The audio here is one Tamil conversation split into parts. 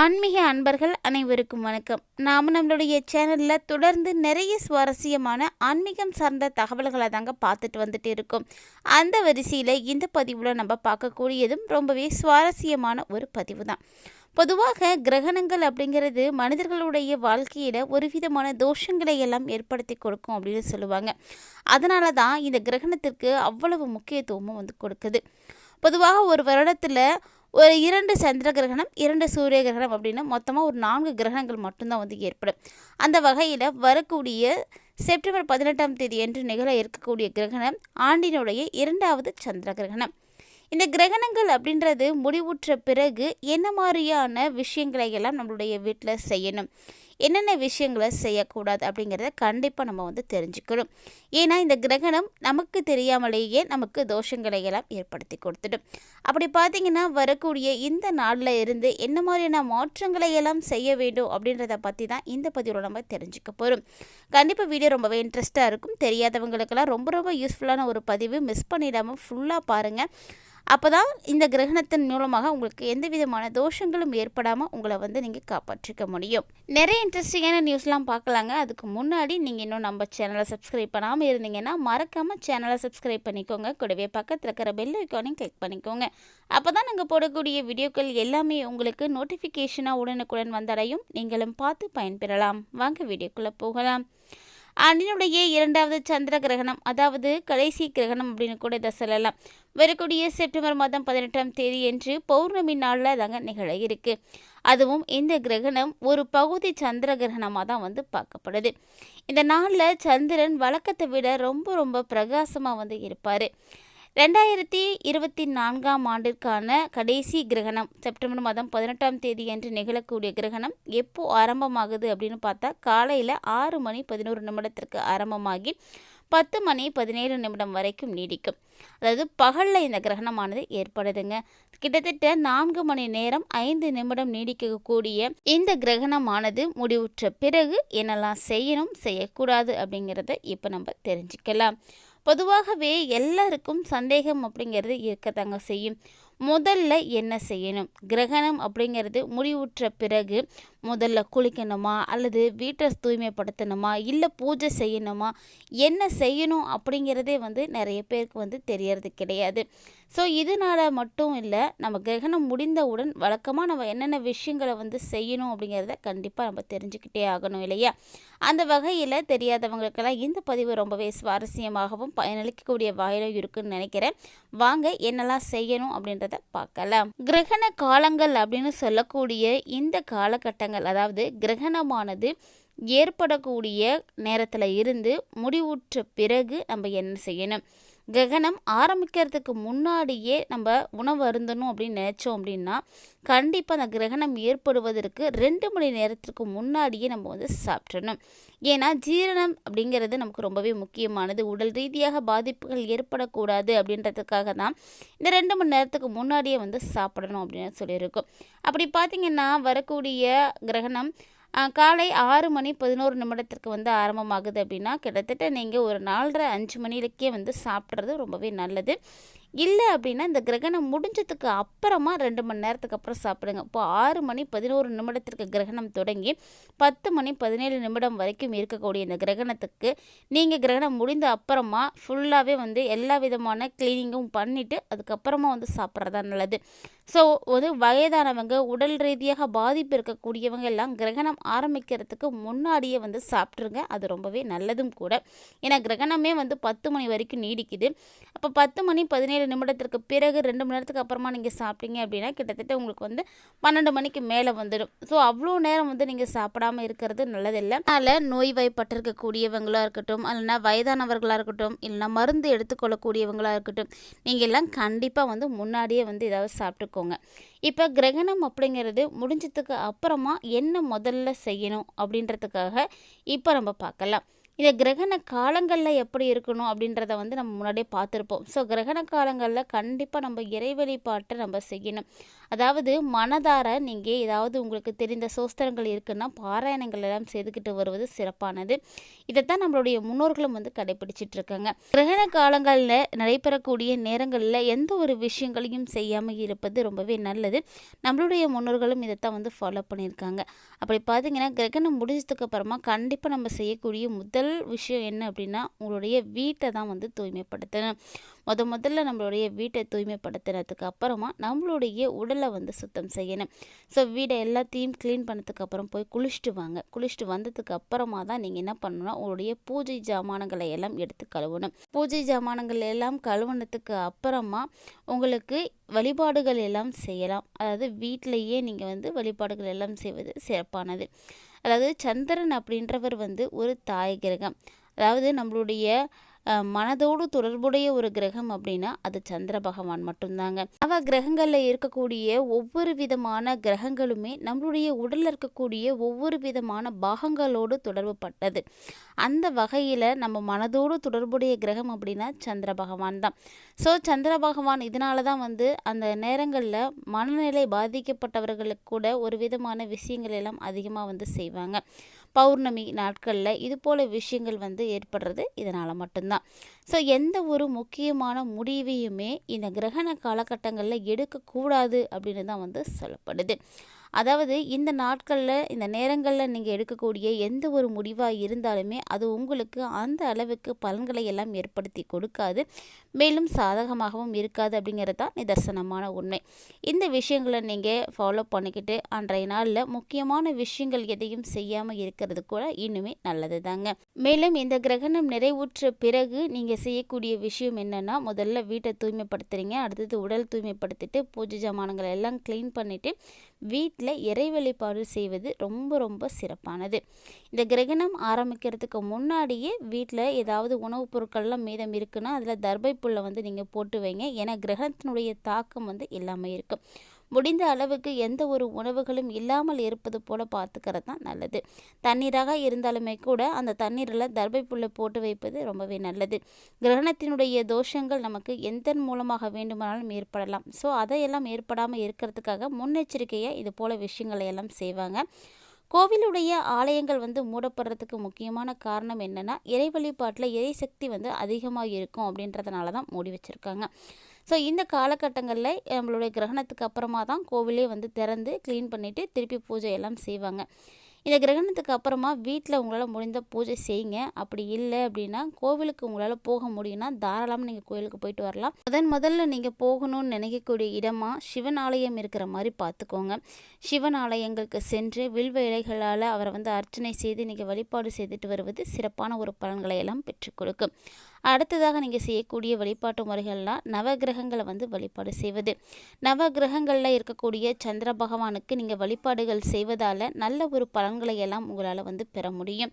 ஆன்மீக அன்பர்கள் அனைவருக்கும் வணக்கம். நாம் நம்மளுடைய சேனலில் தொடர்ந்து நிறைய சுவாரஸ்யமான ஆன்மீகம் சார்ந்த தகவல்களை தாங்க பார்த்துட்டு வந்துட்டு இருக்கோம். அந்த வரிசையில் இந்த பதிவில் நம்ம பார்க்கக்கூடியதும் ரொம்பவே சுவாரஸ்யமான ஒரு பதிவு தான். பொதுவாக கிரகணங்கள் அப்படிங்கிறது மனிதர்களுடைய வாழ்க்கையில் ஒரு விதமான தோஷங்களை எல்லாம் ஏற்படுத்தி கொடுக்கும் அப்படின்னு சொல்லுவாங்க. அதனால தான் இந்த கிரகணத்திற்கு அவ்வளவு முக்கியத்துவமும் வந்து கொடுக்குது. பொதுவாக ஒரு வருடத்தில் ஒரு இரண்டு சந்திர கிரகணம் இரண்டு சூரிய கிரகணம் அப்படின்னு மொத்தமாக ஒரு நான்கு கிரகணங்கள் மட்டும்தான் வந்து ஏற்படும். அந்த வகையில் வரக்கூடிய செப்டம்பர் பதினெட்டாம் தேதி என்று நிகழ இருக்கக்கூடிய கிரகணம் ஆண்டினுடைய இரண்டாவது சந்திர கிரகணம். இந்த கிரகணங்கள் அப்படின்றது முடிவுற்ற பிறகு என்ன மாதிரியான விஷயங்களை எல்லாம் நம்மளுடைய வீட்டில் செய்யணும்? என்னென்ன விஷயங்களை செய்யக்கூடாது அப்படிங்கிறத கண்டிப்பாக நம்ம வந்து தெரிஞ்சுக்கணும். ஏன்னா இந்த கிரகணம் நமக்கு தெரியாமலேயே நமக்கு தோஷங்களை எல்லாம் ஏற்படுத்தி கொடுத்துடும். அப்படி பார்த்தீங்கன்னா வரக்கூடிய இந்த நாளில் இருந்து என்ன மாதிரியான மாற்றங்களை எல்லாம் செய்ய வேண்டும் அப்படின்றத பற்றி தான் இந்த பதிவில் நம்ம தெரிஞ்சுக்க போகிறோம் கண்டிப்பாக வீடியோ ரொம்பவே இன்ட்ரெஸ்ட்டாக இருக்கும். தெரியாதவங்களுக்கெல்லாம் ரொம்ப ரொம்ப யூஸ்ஃபுல்லான ஒரு பதிவு. மிஸ் பண்ணிடாமல் ஃபுல்லாக பாருங்கள் அப்போ தான் இந்த கிரகணத்தின் மூலமாக உங்களுக்கு எந்த விதமான தோஷங்களும் ஏற்படாமல் உங்களை வந்து நீங்கள் காப்பாற்றிக்க முடியும். நிறைய இன்ட்ரெஸ்டிங்கான நியூஸ்லாம் பார்க்கலாங்க. அதுக்கு முன்னாடி நீங்கள் இன்னும் நம்ம சேனலை சப்ஸ்கிரைப் பண்ணாமல் இருந்தீங்கன்னா மறக்காமல் சேனலை சப்ஸ்கிரைப் பண்ணிக்கோங்க. கூடவே பக்கத்தில் இருக்கிற பெல் ஐக்கானையும் கிளிக் பண்ணிக்கோங்க. அப்போ தான் நாங்கள் போடக்கூடிய வீடியோக்கள் எல்லாமே உங்களுக்கு நோட்டிஃபிகேஷனாக உடனுக்குடன் வந்தடையும். நீங்களும் பார்த்து பயன்பெறலாம். வாங்க வீடியோக்குள்ளே போகலாம். ஆண்டினுடைய இரண்டாவது சந்திர கிரகணம் அதாவது கடைசி கிரகணம் அப்படின்னு கூட இதை சொல்லலாம். வரக்கூடிய செப்டம்பர் மாதம் பதினெட்டாம் தேதி என்று பௌர்ணமி நாளில் தாங்க நிகழ இருக்கு. அதுவும் இந்த கிரகணம் ஒரு பகுதி சந்திர கிரகணமாக தான் வந்து பார்க்கப்படுது. இந்த நாளில் சந்திரன் வழக்கத்தை விட ரொம்ப ரொம்ப பிரகாசமாக வந்து இருப்பார். ரெண்டாயிரத்தி இருபத்தி நான்காம் ஆண்டிற்கான கடைசி கிரகணம் செப்டம்பர் மாதம் பதினெட்டாம் தேதி என்று நிகழக்கூடிய கிரகணம் எப்போ ஆரம்பமாகுது அப்படின்னு பார்த்தா காலையில் ஆறு மணி பதினோரு நிமிடத்திற்கு ஆரம்பமாகி பத்து மணி பதினேழு நிமிடம் வரைக்கும் நீடிக்கும். அதாவது பகலில் இந்த கிரகணமானது ஏற்படுதுங்க. கிட்டத்தட்ட நான்கு மணி நேரம் ஐந்து நிமிடம் நீடிக்கக்கூடிய இந்த கிரகணமானது முடிவுற்ற பிறகு என்னெல்லாம் செய்யணும் செய்யக்கூடாது அப்படிங்கிறத இப்போ நம்ம தெரிஞ்சுக்கலாம். பொதுவாகவே எல்லாருக்கும் சந்தேகம் அப்படிங்கிறது இருக்கத்தாங்க செய்யும். முதல்ல என்ன செய்யணும்? கிரகணம் அப்படிங்கிறது முடிவுற்ற பிறகு முதல்ல குளிக்கணுமா? அல்லது வீட்டை தூய்மைப்படுத்தணுமா? இல்லை பூஜை செய்யணுமா? என்ன செய்யணும் அப்படிங்கிறதே வந்து நிறைய பேருக்கு வந்து தெரியறது கிடையாது. ஸோ இதனால் மட்டும் இல்லை நம்ம கிரகணம் முடிந்தவுடன் வழக்கமாக நம்ம என்னென்ன விஷயங்களை வந்து செய்யணும் அப்படிங்கிறத கண்டிப்பாக நம்ம தெரிஞ்சுக்கிட்டே ஆகணும் இல்லையா? அந்த வகையில் தெரியாதவங்களுக்கெல்லாம் இந்த பதிவு ரொம்பவே சுவாரஸ்யமாகவும் பயனளிக்கக்கூடிய வகையிலும் இருக்குன்னு நினைக்கிறேன். வாங்க என்னெல்லாம் செய்யணும் அப்படின்றத பார்க்கலாம். கிரகண காலங்கள் அப்படின்னு சொல்லக்கூடிய இந்த காலகட்டங்கள் அதாவது கிரகணமானது ஏற்படக்கூடிய நேரத்தில் இருந்து முடிவுற்ற பிறகு நம்ம என்ன செய்யணும்? கிரகணம் ஆரம்பிக்கிறதுக்கு முன்னாடியே நம்ம உணவு அருந்தணும் அப்படின்னு நினச்சோம் அப்படின்னா கண்டிப்பாக அந்த கிரகணம் ஏற்படுவதற்கு ரெண்டு மணி நேரத்திற்கு முன்னாடியே நம்ம வந்து சாப்பிட்றணும் ஏன்னா ஜீரணம் அப்படிங்கிறது நமக்கு ரொம்பவே முக்கியமானது. உடல் ரீதியாக பாதிப்புகள் ஏற்படக்கூடாது அப்படின்றதுக்காக தான் இந்த ரெண்டு மணி நேரத்துக்கு முன்னாடியே வந்து சாப்பிடணும் அப்படின்னு சொல்லியிருக்கோம். அப்படி பார்த்திங்கன்னா வரக்கூடிய கிரகணம் காலை ஆறு மணி பதினோரு நிமிடத்திற்கு வந்து ஆரம்பமாகுது அப்படின்னா கிட்டத்தட்ட நீங்கள் ஒரு நாலரை அஞ்சு மணிலக்கே வந்து சாப்பிட்றது ரொம்பவே நல்லது. இல்லை அப்படின்னா இந்த கிரகணம் முடிஞ்சதுக்கு அப்புறமா ரெண்டு மணி நேரத்துக்கு அப்புறம் சாப்பிடுங்க. இப்போ ஆறு மணி பதினோரு நிமிடத்திற்கு கிரகணம் தொடங்கி பத்து மணி பதினேழு நிமிடம் வரைக்கும் இருக்கக்கூடிய இந்த கிரகணத்துக்கு நீங்கள் கிரகணம் முடிந்த அப்புறமா ஃபுல்லாகவே வந்து எல்லா விதமான க்ளீனிங்கும் பண்ணிவிட்டு அதுக்கப்புறமா வந்து சாப்பிட்றதா நல்லது. ஸோ வந்து வயதானவங்க உடல் ரீதியாக பாதிப்பு இருக்கக்கூடியவங்க எல்லாம் கிரகணம் ஆரம்பிக்கிறதுக்கு முன்னாடியே வந்து சாப்பிட்ருங்க அது ரொம்பவே நல்லதும் கூட. ஏன்னா கிரகணமே வந்து பத்து மணி வரைக்கும் நீடிக்குது. அப்போ பத்து மணி பதினேழு நிமிடத்திற்கு பிறகு ரெண்டு மணி நேரத்துக்கு அப்புறமா நீங்கள் சாப்பிட்டீங்க அப்படின்னா கிட்டத்தட்ட உங்களுக்கு வந்து பன்னெண்டு மணிக்கு மேலே வந்துடும். ஸோ அவ்வளோ நேரம் வந்து நீங்கள் சாப்பிடாமல் இருக்கிறது நல்லதில்லை. அதனால் நோய்வாய்ப்பட்டிருக்கக்கூடியவங்களாக இருக்கட்டும் இல்லைனா வயதானவர்களாக இருக்கட்டும் இல்லைனா மருந்து எடுத்துக்கொள்ளக்கூடியவங்களாக இருக்கட்டும் நீங்கள் எல்லாம் கண்டிப்பாக வந்து முன்னாடியே வந்து ஏதாவது சாப்பிட்டுக்கோங்க. இப்போ கிரகணம் அப்படிங்கிறது முடிஞ்சதுக்கு அப்புறமா என்ன முதல்ல செய்யணும் அப்படின்றதுக்காக இப்போ நம்ம பார்க்கலாம். இந்த கிரகண காலங்களில் எப்படி இருக்கணும் அப்படின்றத வந்து நம்ம முன்னாடியே பார்த்துருப்போம். ஸோ கிரகண காலங்களில் கண்டிப்பாக நம்ம இறை வழிபாட்டை நம்ம செய்யணும். அதாவது மனதார நீங்கள் ஏதாவது உங்களுக்கு தெரிந்த சோஸ்திரங்கள் இருக்குன்னா பாராயணங்கள் எல்லாம் செய்துக்கிட்டு வருவது சிறப்பானது. இதைத்தான் நம்மளுடைய முன்னோர்களும் வந்து கடைபிடிச்சிட்டு இருக்காங்க. கிரகண காலங்களில் நடைபெறக்கூடிய நேரங்களில் எந்த ஒரு விஷயங்களையும் செய்யாமல் இருப்பது ரொம்பவே நல்லது. நம்மளுடைய முன்னோர்களும் இதைத்தான் வந்து ஃபாலோ பண்ணியிருக்காங்க. அப்படி பார்த்தீங்கன்னா கிரகணம் முடிஞ்சதுக்கு அப்புறமா கண்டிப்பாக நம்ம செய்யக்கூடிய முதல் விஷயம் என்ன அப்படின்னா உங்களுடைய வீட்டை தான் வந்து தூய்மைப்படுத்தணும். முத முதல்ல நம்மளுடைய வீட்டை தூய்மைப்படுத்தினதுக்கு அப்புறமா நம்மளுடைய உடலை வந்து சுத்தம் செய்யணும். ஸோ வீடை எல்லாத்தையும் க்ளீன் பண்ணதுக்கு அப்புறம் போய் குளிச்சுட்டு வாங்க. குளிச்சுட்டு வந்ததுக்கு அப்புறமா தான் நீங்கள் என்ன பண்ணணும்னா உங்களுடைய பூஜை ஜாமானங்களை எல்லாம் எடுத்து கழுவணும். பூஜை ஜாமானங்கள் எல்லாம் கழுவுனதுக்கு அப்புறமா உங்களுக்கு வழிபாடுகள் எல்லாம் செய்யலாம். அதாவது வீட்டிலையே நீங்கள் வந்து வழிபாடுகள் எல்லாம் செய்வது சிறப்பானது. அதாவது சந்திரன் அப்படின்றவர் வந்து ஒரு தாய் கிரகம் அதாவது நம்மளுடைய மனதோடு தொடர்புடைய ஒரு கிரகம் அப்படின்னா அது சந்திர பகவான் மட்டும்தாங்க. அவ கிரகங்களில் இருக்கக்கூடிய ஒவ்வொரு விதமான கிரகங்களுமே நம்மளுடைய உடலில் இருக்கக்கூடிய ஒவ்வொரு விதமான பாகங்களோடு தொடர்பு பட்டது அந்த வகையில் நம்ம மனதோடு தொடர்புடைய கிரகம் அப்படின்னா சந்திர பகவான் தான். ஸோ சந்திர பகவான் இதனால தான் வந்து அந்த நேரங்களில் மனநிலை பாதிக்கப்பட்டவர்களுக்கு கூட ஒரு விதமான விஷயங்கள் எல்லாம் அதிகமாக வந்து செய்வாங்க. பௌர்ணமி நாட்களில் இது போல் விஷயங்கள் வந்து ஏற்படுறது இதனால் மட்டும்தான். ஸோ எந்த ஒரு முக்கியமான முடிவையுமே இந்த கிரகண காலகட்டங்களில் எடுக்கக்கூடாது அப்படின்னு தான் வந்து சொல்லப்படுது. அதாவது இந்த நாட்களில் இந்த நேரங்களில் நீங்கள் எடுக்கக்கூடிய எந்த ஒரு முடிவாக இருந்தாலுமே அது உங்களுக்கு அந்த அளவுக்கு பலன்களை எல்லாம் ஏற்படுத்தி கொடுக்காது. மேலும் சாதகமாகவும் இருக்காது அப்படிங்கிறது தான் நிதர்சனமான உண்மை. இந்த விஷயங்களை நீங்கள் ஃபாலோ பண்ணிக்கிட்டு அன்றைய நாளில் முக்கியமான விஷயங்கள் எதையும் செய்யாமல் இருக்கிறது கூட இன்னுமே நல்லது தாங்க மேலும் இந்த கிரகணம் நிறைவுற்ற பிறகு நீங்கள் செய்யக்கூடிய விஷயம் என்னென்னா முதல்ல வீட்டை தூய்மைப்படுத்துறீங்க அடுத்தது உடல் தூய்மைப்படுத்திட்டு பூஜை ஜாமானங்களை எல்லாம் க்ளீன் பண்ணிவிட்டு வீட்டில் இறை வழிபாடு செய்வது ரொம்ப ரொம்ப சிறப்பானது. இந்த கிரகணம் ஆரம்பிக்கிறதுக்கு முன்னாடியே வீட்டில் ஏதாவது உணவுப் பொருட்கள்லாம் மீதம் இருக்குன்னா அதில் தர்பை புல்லை வந்து நீங்கள் போட்டு வைங்க. ஏன்னா கிரகணத்தினுடைய தாக்கம் வந்து இல்லாமல் இருக்கும் முடிந்த அளவுக்கு எந்த ஒரு உணவுகளும் இல்லாமல் இருப்பது போல பார்த்துக்கிறது தான் நல்லது. தண்ணீராக இருந்தாலுமே கூட அந்த தண்ணீரில் தர்பை புல்லை போட்டு வைப்பது ரொம்பவே நல்லது. கிரகணத்தினுடைய தோஷங்கள் நமக்கு எந்த மூலமாக வேண்டுமானாலும் ஏற்படலாம். ஸோ அதையெல்லாம் ஏற்படாமல் இருக்கிறதுக்காக முன்னெச்சரிக்கையாக இது போல விஷயங்களை எல்லாம் செய்வாங்க. கோவிலுடைய ஆலயங்கள் வந்து மூடப்படுறதுக்கு முக்கியமான காரணம் என்னென்னா இறை வழிபாட்டில் இறை சக்தி வந்து அதிகமாக இருக்கும் அப்படின்றதுனால தான் மூடி வச்சுருக்காங்க. ஸோ இந்த காலகட்டங்களில் நம்மளுடைய கிரகணத்துக்கு அப்புறமா தான் கோவிலே வந்து திறந்து க்ளீன் பண்ணிவிட்டு திருப்பி பூஜை எல்லாம் செய்வாங்க. இந்த கிரகணத்துக்கு அப்புறமா வீட்டில் உங்களால் முடிந்த பூஜை செய்யுங்க. அப்படி இல்லை அப்படின்னா கோவிலுக்கு உங்களால் போக முடியும்னா தாராளமாக நீங்கள் கோவிலுக்கு போயிட்டு வரலாம். முதன் முதல்ல நீங்கள் போகணும்னு நினைக்கக்கூடிய இடமா சிவன் ஆலயம் இருக்கிற மாதிரி பார்த்துக்கோங்க சிவன் ஆலயங்களுக்கு சென்று வில்வ இலைகளால் அவரை வந்து அர்ச்சனை செய்து நீங்கள் வழிபாடு செய்துட்டு வருவது சிறப்பான ஒரு பலன்களை எல்லாம் பெற்றுக் கொடுக்கும். அடுத்ததாக நீங்கள் செய்யக்கூடிய வழிபாட்டு முறைகள்லாம் நவகிரகங்களை வந்து வழிபாடு செய்வது. நவகிரகங்களில் இருக்கக்கூடிய சந்திர பகவானுக்கு நீங்கள் வழிபாடுகள் செய்வதால் நல்ல ஒரு பலன்களை எல்லாம் உங்களால் வந்து பெற முடியும்.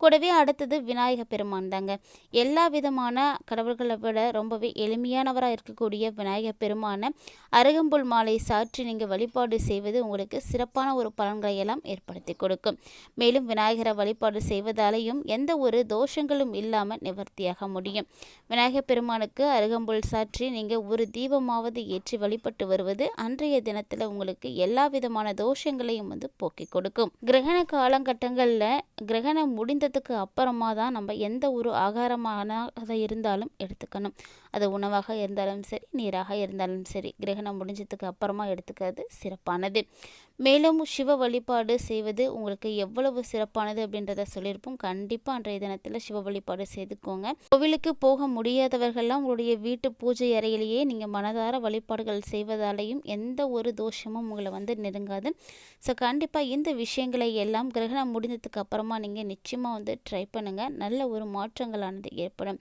கூடவே அடுத்தது விநாயக பெருமான் தாங்க. எல்லா விதமான கடவுள்களை விட ரொம்பவே எளிமையானவராக இருக்கக்கூடிய விநாயக பெருமான அருகம்புல் மாலை சாற்றி நீங்கள் வழிபாடு செய்வது உங்களுக்கு சிறப்பான ஒரு பலன்களை எல்லாம் ஏற்படுத்தி கொடுக்கும். மேலும் விநாயகரை வழிபாடு செய்வதாலேயும் எந்த ஒரு தோஷங்களும் இல்லாமல் நிவர்த்தியாக முடியும். விநாயக பெருமானுக்கு அருகம்புல் சாற்றி நீங்கள் ஒரு தீபமாவது ஏற்றி வழிபட்டு வருவது அன்றைய தினத்தில் உங்களுக்கு எல்லா விதமான தோஷங்களையும் வந்து போக்கி கொடுக்கும். கிரகண காலகட்டங்களில் கிரகணம் முடிந்த முடிந்ததுக்கு அப்புறமா தான் நம்ம எந்த ஒரு ஆகாரமான அதை இருந்தாலும் எடுத்துக்கணும். அது உணவாக இருந்தாலும் சரி நீராக இருந்தாலும் சரி கிரகணம் முடிஞ்சதுக்கு அப்புறமா எடுத்துக்கிறது சிறப்பானது. மேலும் சிவ வழிபாடு செய்வது உங்களுக்கு எவ்வளவு சிறப்பானது அப்படின்றத சொல்லியிருப்போம். கண்டிப்பாக அன்றைய தினத்தில் சிவ வழிபாடு செய்துக்கோங்க. கோவிலுக்கு போக முடியாதவர்கள்லாம் உங்களுடைய வீட்டு பூஜை அறையிலேயே நீங்கள் மனதார வழிபாடுகள் செய்வதாலேயும் எந்த ஒரு தோஷமும் உங்களை வந்து நெருங்காது. ஸோ கண்டிப்பாக இந்த விஷயங்களை எல்லாம் கிரகணம் முடிந்ததுக்கு அப்புறமா நீங்கள் நிச்சயமாக வந்து ட்ரை பண்ணுங்கள் நல்ல ஒரு மாற்றங்களானது ஏற்படும்.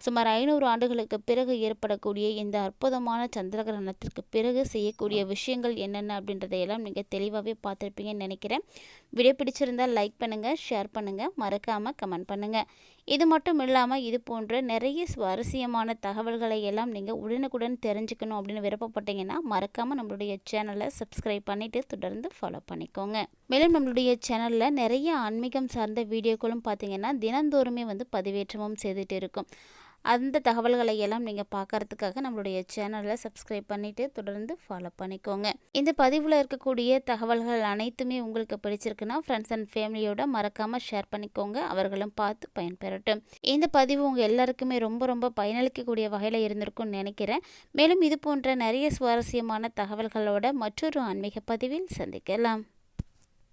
சுமார் ஐநூறு ஆண்டுகளுக்கு பிறகு ஏற்படக்கூடிய இந்த அற்புதமான சந்திர கிரகணத்திற்கு பிறகு செய்யக்கூடிய விஷயங்கள் என்னென்ன அப்படின்றதையெல்லாம் நீங்கள் தெளிவாகவே பார்த்துருப்பீங்கன்னு நினைக்கிறேன். வீடியோ பிடிச்சிருந்தால் லைக் பண்ணுங்கள் ஷேர் பண்ணுங்கள் மறக்காமல் கமெண்ட் பண்ணுங்கள் இது மட்டும் இல்லாமல் இது போன்ற நிறைய சுவாரஸ்யமான தகவல்களை எல்லாம் நீங்கள் உடனுக்குடன் தெரிஞ்சுக்கணும் அப்படின்னு விருப்பப்பட்டீங்கன்னா மறக்காமல் நம்மளுடைய சேனலை சப்ஸ்கிரைப் பண்ணிவிட்டு தொடர்ந்து ஃபாலோ பண்ணிக்கோங்க. மேலும் நம்மளுடைய சேனலில் நிறைய ஆன்மீகம் சார்ந்த வீடியோக்களும் பார்த்தீங்கன்னா தினந்தோறுமே வந்து பதிவேற்றமும் செய்துட்டு இருக்கும். அந்த தகவல்களை எல்லாம் நீங்கள் பார்க்கறதுக்காக நம்மளுடைய சேனலை சப்ஸ்கிரைப் பண்ணிவிட்டு தொடர்ந்து ஃபாலோ பண்ணிக்கோங்க. இந்த பதிவில் இருக்கக்கூடிய தகவல்கள் அனைத்துமே உங்களுக்கு பிடிச்சிருக்குன்னா ஃப்ரெண்ட்ஸ் அண்ட் ஃபேமிலியோட மறக்காமல் ஷேர் பண்ணிக்கோங்க. அவர்களும் பார்த்து பயன்பெறட்டும். இந்த பதிவு உங்கள் எல்லாருக்குமே ரொம்ப ரொம்ப பயனளிக்கக்கூடிய வகையில் இருந்திருக்கும்னு நினைக்கிறேன். மேலும் இது போன்ற நிறைய சுவாரஸ்யமான தகவல்களோட மற்றொரு ஆன்மீக பதிவில் சந்திக்கலாம்.